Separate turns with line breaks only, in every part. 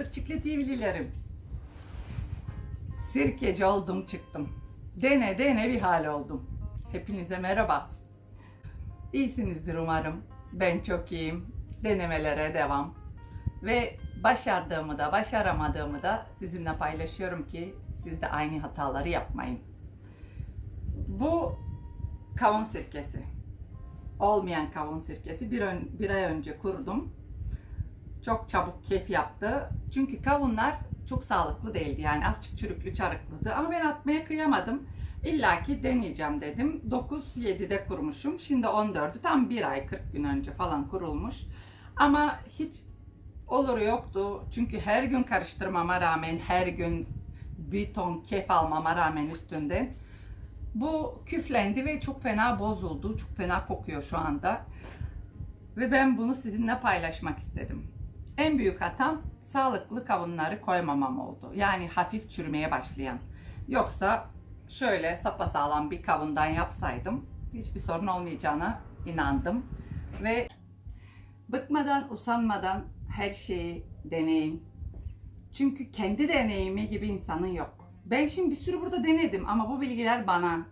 Pırçıklı TV'lilerim. Sirkeci oldum çıktım. Dene dene bir hal oldum. Hepinize merhaba. İyisinizdir umarım. Ben çok iyiyim. Denemelere devam. Ve başardığımı da başaramadığımı da sizinle paylaşıyorum ki siz de aynı hataları yapmayın. Bu kavun sirkesi. Olmayan kavun sirkesi bir, ön- bir ay önce kurdum. Çok çabuk keyif yaptı. Çünkü kavunlar çok sağlıklı değildi. Yani azıcık çürüklü çarıklıydı. Ama ben atmaya kıyamadım. İlla ki deneyeceğim dedim. 9-7'de kurmuşum. Şimdi 14'ü tam bir ay 40 gün önce falan kurulmuş. Ama hiç oluru yoktu. Çünkü her gün karıştırmama rağmen, her gün bir ton keyif almama rağmen üstünden bu küflendi ve çok fena bozuldu. Çok fena kokuyor şu anda. Ve ben bunu sizinle paylaşmak istedim. En büyük hatam sağlıklı kavunları koymamam oldu. Yani hafif çürümeye başlayan. Yoksa şöyle sapasağlam bir kavundan yapsaydım hiçbir sorun olmayacağına inandım. Ve bıkmadan, usanmadan her şeyi deneyin. Çünkü kendi deneyimi gibi insanın yok. Ben şimdi bir sürü burada denedim ama bu bilgiler bana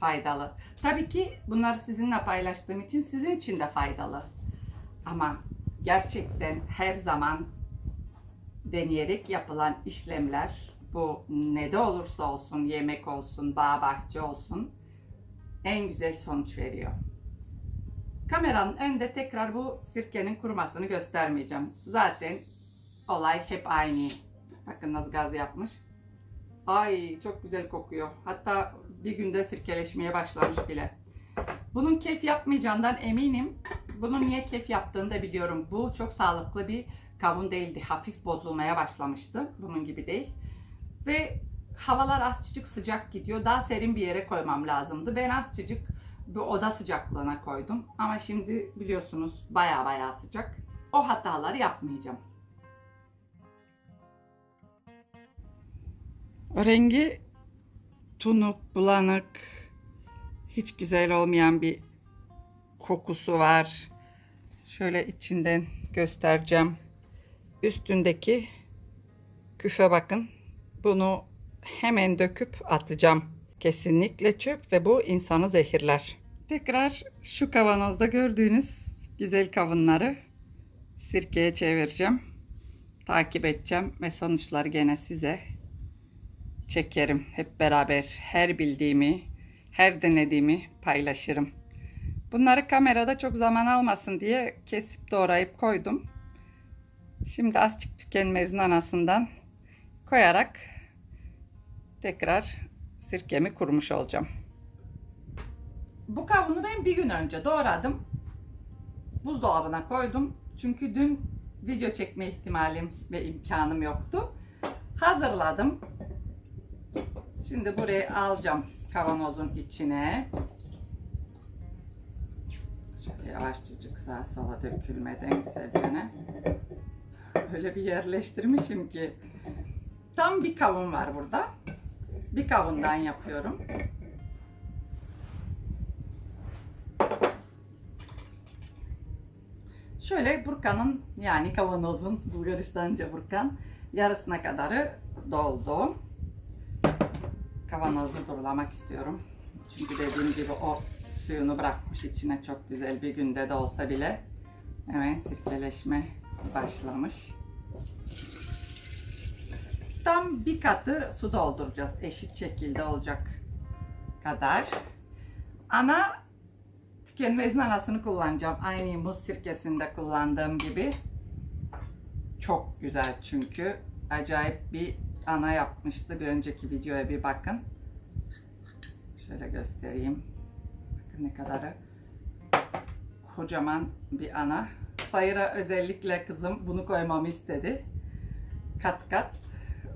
faydalı. Tabii ki bunları sizinle paylaştığım için sizin için de faydalı. Ama gerçekten her zaman deneyerek yapılan işlemler bu ne de olursa olsun yemek olsun, bağ bahçe olsun en güzel sonuç veriyor. Kameranın önünde tekrar bu sirkenin kurumasını göstermeyeceğim. Zaten olay hep aynı. Bakın nasıl gaz yapmış. Ay çok güzel kokuyor. Hatta bir günde sirkeleşmeye başlamış bile. Bunun keyif yapmayacağından eminim. Bunun niye keyif yaptığını da biliyorum. Bu çok sağlıklı bir kavun değildi. Hafif bozulmaya başlamıştı. Bunun gibi değil. Ve havalar azıcık sıcak gidiyor. Daha serin bir yere koymam lazımdı. Ben azıcık bir oda sıcaklığına koydum. Ama şimdi biliyorsunuz baya baya sıcak. O hataları yapmayacağım. Rengi tunuk, bulanık, hiç güzel olmayan bir kokusu var. Şöyle içinden göstereceğim. Üstündeki küfe bakın. Bunu hemen döküp atacağım. Kesinlikle çöp ve bu insanı zehirler. Tekrar şu kavanozda gördüğünüz güzel kavunları sirkeye çevireceğim. Takip edeceğim ve sonuçları gene size çekerim. Hep beraber her bildiğimi, her denediğimi paylaşırım. Bunları kamerada çok zaman almasın diye kesip doğrayıp koydum. Şimdi azıcık tükenmez nanasından koyarak tekrar sirkemi kurmuş olacağım. Bu kavunu ben bir gün önce doğradım. Buzdolabına koydum. Çünkü dün video çekme ihtimalim ve imkanım yoktu. Hazırladım. Şimdi buraya alacağım kavanozun içine. Şöyle yavaşçacık sağa sola dökülmeden güzelce. Öyle bir yerleştirmişim ki. Tam bir kavun var burada. Bir kavundan yapıyorum. Şöyle burkanın yani kavanozun Bulgaristanca burkan yarısına kadarı doldu. Kavanozu durulamak istiyorum. Çünkü dediğim gibi o suyunu bırakmış içine çok güzel bir günde de olsa bile hemen sirkeleşme başlamış. Tam bir katı su dolduracağız eşit şekilde olacak kadar. Ana tükenmez anasını kullanacağım. Aynı muz sirkesinde kullandığım gibi. Çok güzel çünkü. Acayip bir ana yapmıştı. Bir önceki videoya bir bakın. Şöyle göstereyim. Ne kadarı kocaman bir ana. Sayıra özellikle kızım bunu koymamı istedi. Kat kat.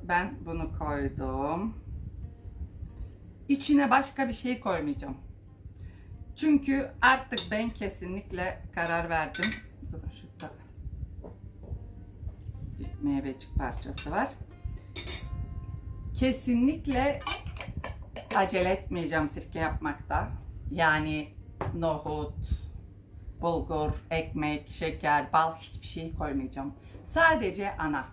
Ben bunu koydum. İçine başka bir şey koymayacağım. Çünkü artık ben kesinlikle karar verdim. Durun şurada bir meyvecik parçası var. Kesinlikle acele etmeyeceğim sirke yapmakta. Yani nohut, bulgur, ekmek, şeker, bal hiçbir şey koymayacağım. Sadece ana.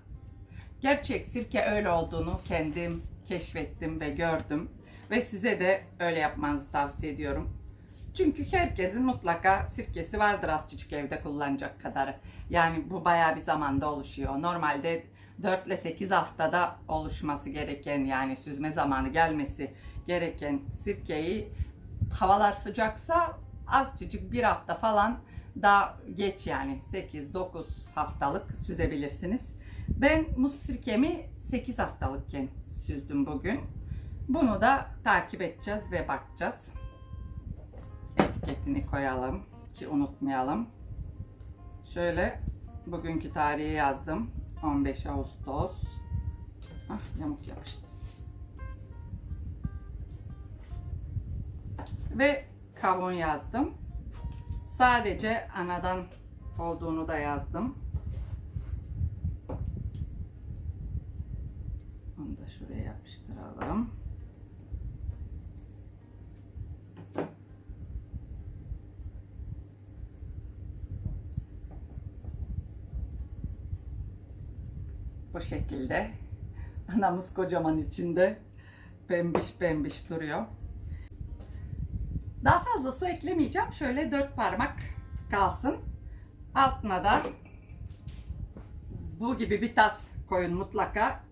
Gerçek sirke öyle olduğunu kendim keşfettim ve gördüm. Ve size de öyle yapmanızı tavsiye ediyorum. Çünkü herkesin mutlaka sirkesi vardır azıcık evde kullanacak kadarı. Yani bu bayağı bir zamanda oluşuyor. Normalde 4 ile 8 haftada oluşması gereken yani süzme zamanı gelmesi gereken sirkeyi havalar sıcaksa azıcık bir hafta falan daha geç yani 8-9 haftalık süzebilirsiniz. Ben muz sirkemi 8 haftalıkken süzdüm bugün. Bunu da takip edeceğiz ve bakacağız. Etiketini koyalım ki unutmayalım. Şöyle bugünkü tarihi yazdım. 15 Ağustos. Ah yamuk yapıştı. Ve kavun yazdım. Sadece anadan olduğunu da yazdım. Onu da şuraya yapıştıralım. Bu şekilde. Anamız kocaman içinde. Pembiş pembiş duruyor. Fazla su eklemeyeceğim. Şöyle dört parmak kalsın. Altına da bu gibi bir tas koyun mutlaka.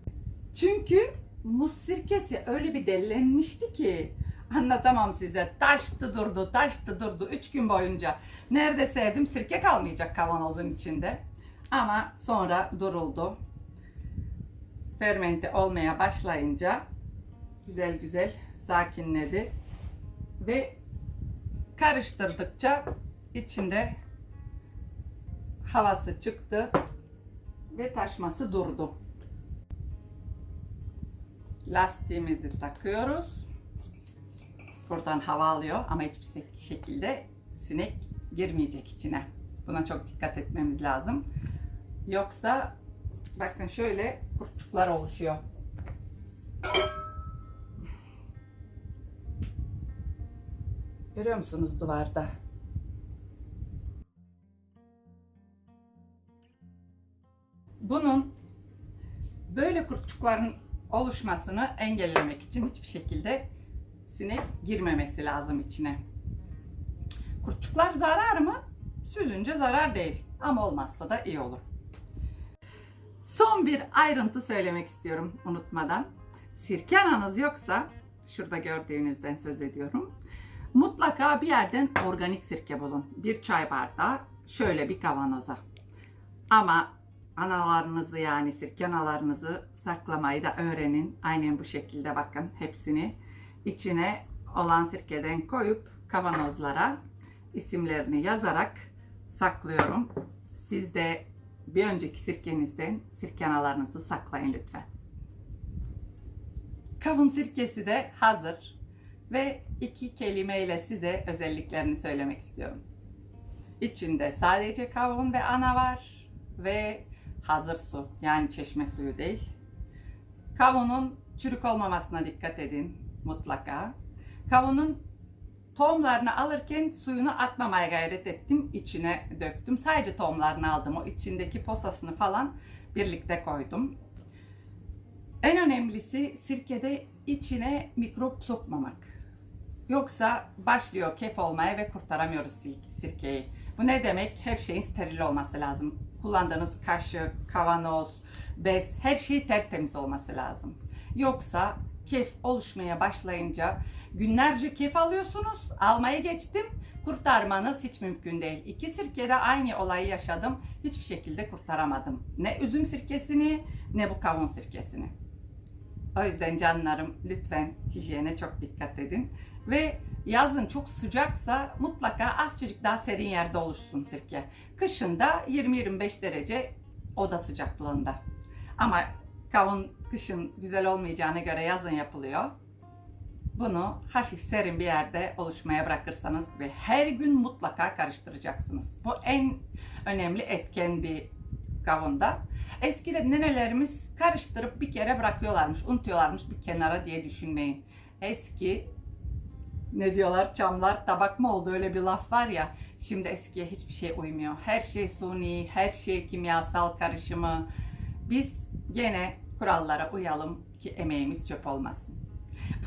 Çünkü muz sirkesi öyle bir delilenmişti ki anlatamam size. Taştı durdu, taştı durdu. Üç gün boyunca. Nerede sevdim sirke kalmayacak kavanozun içinde. Ama sonra duruldu. Fermente olmaya başlayınca güzel güzel sakinledi. Ve karıştırdıkça içinde havası çıktı ve taşması durdu. Lastiğimizi takıyoruz. Buradan hava alıyor ama hiçbir şekilde sinek girmeyecek içine. Buna çok dikkat etmemiz lazım. Yoksa bakın şöyle kurtçuklar oluşuyor. Görüyor musunuz duvarda? Bunun böyle kurtçukların oluşmasını engellemek için hiçbir şekilde sinek girmemesi lazım içine. Kurtçuklar zarar mı? Süzünce zarar değil ama olmazsa da iyi olur. Son bir ayrıntı söylemek istiyorum unutmadan. Sirke ananız yoksa, şurada gördüğünüzden söz ediyorum. Mutlaka bir yerden organik sirke bulun. Bir çay bardağı, şöyle bir kavanoza. Ama analarınızı yani sirke analarınızı saklamayı da öğrenin. Aynen bu şekilde bakın hepsini içine olan sirkeden koyup kavanozlara isimlerini yazarak saklıyorum. Siz de bir önceki sirkenizden sirke analarınızı saklayın lütfen. Kavun sirkesi de hazır ve iki kelimeyle size özelliklerini söylemek istiyorum. İçinde sadece kavun ve ana var ve hazır su yani çeşme suyu değil. Kavunun çürük olmamasına dikkat edin mutlaka. Kavunun tohumlarını alırken suyunu atmamaya gayret ettim. içine döktüm. Sadece tohumlarını aldım. O içindeki posasını falan birlikte koydum. En önemlisi sirkede içine mikrop sokmamak. Yoksa başlıyor kef olmaya ve kurtaramıyoruz sirkeyi. Bu ne demek? Her şeyin steril olması lazım. Kullandığınız kaşık, kavanoz, bez her şey tertemiz olması lazım. Yoksa kef oluşmaya başlayınca günlerce kef alıyorsunuz. Almaya geçtim. Kurtarmanız hiç mümkün değil. İki sirkede aynı olayı yaşadım. Hiçbir şekilde kurtaramadım. Ne üzüm sirkesini ne bu kavun sirkesini. O yüzden canlarım lütfen hijyene çok dikkat edin. Ve yazın çok sıcaksa mutlaka azıcık daha serin yerde oluşsun sirke. Kışında 20-25 derece oda sıcaklığında. Ama kavun kışın güzel olmayacağına göre yazın yapılıyor. Bunu hafif serin bir yerde oluşmaya bırakırsanız ve her gün mutlaka karıştıracaksınız. Bu en önemli etken bir kavunda. Eskiden nenelerimiz karıştırıp bir kere bırakıyorlarmış, unutuyorlarmış bir kenara diye düşünmeyin. Eski ne diyorlar çamlar tabak mı oldu öyle bir laf var ya. Şimdi eskiye hiçbir şey uymuyor. Her şey suni, her şey kimyasal karışımı. Biz gene kurallara uyalım ki emeğimiz çöp olmasın.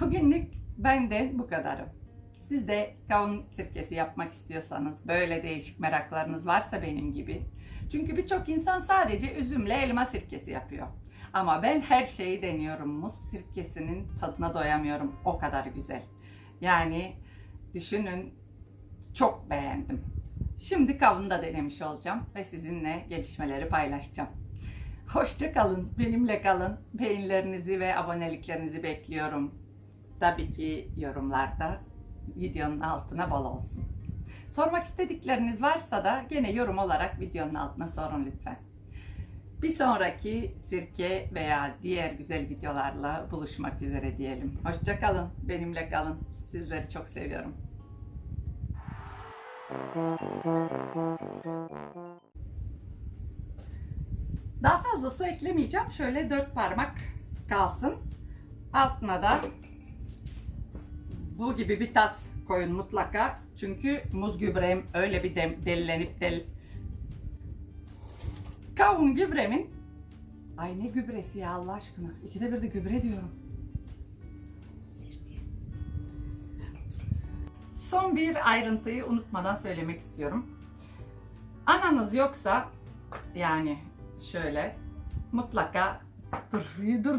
Bugünlük benden bu kadarım. Siz de kavun sirkesi yapmak istiyorsanız, böyle değişik meraklarınız varsa benim gibi. Çünkü birçok insan sadece üzümle elma sirkesi yapıyor. Ama ben her şeyi deniyorum. Muz sirkesinin tadına doyamıyorum. O kadar güzel. Yani düşünün çok beğendim. Şimdi kavunu da denemiş olacağım ve sizinle gelişmeleri paylaşacağım. Hoşça kalın, benimle kalın. Beğenilerinizi ve aboneliklerinizi bekliyorum. Tabii ki yorumlarda videonun altına bol olsun. Sormak istedikleriniz varsa da gene yorum olarak videonun altına sorun lütfen. Bir sonraki sirke veya diğer güzel videolarla buluşmak üzere diyelim. Hoşça kalın, benimle kalın. Sizleri çok seviyorum. Daha fazla su eklemeyeceğim. Şöyle dört parmak kalsın. Altına da bu gibi bir tas koyun mutlaka. Çünkü muz gübrem öyle bir dem, delilenip del... Kavun gübremin... Ay ne gübresi ya Allah aşkına. İkide bir de gübre diyorum. Son bir ayrıntıyı unutmadan söylemek istiyorum. Ananız yoksa yani şöyle mutlaka dur dur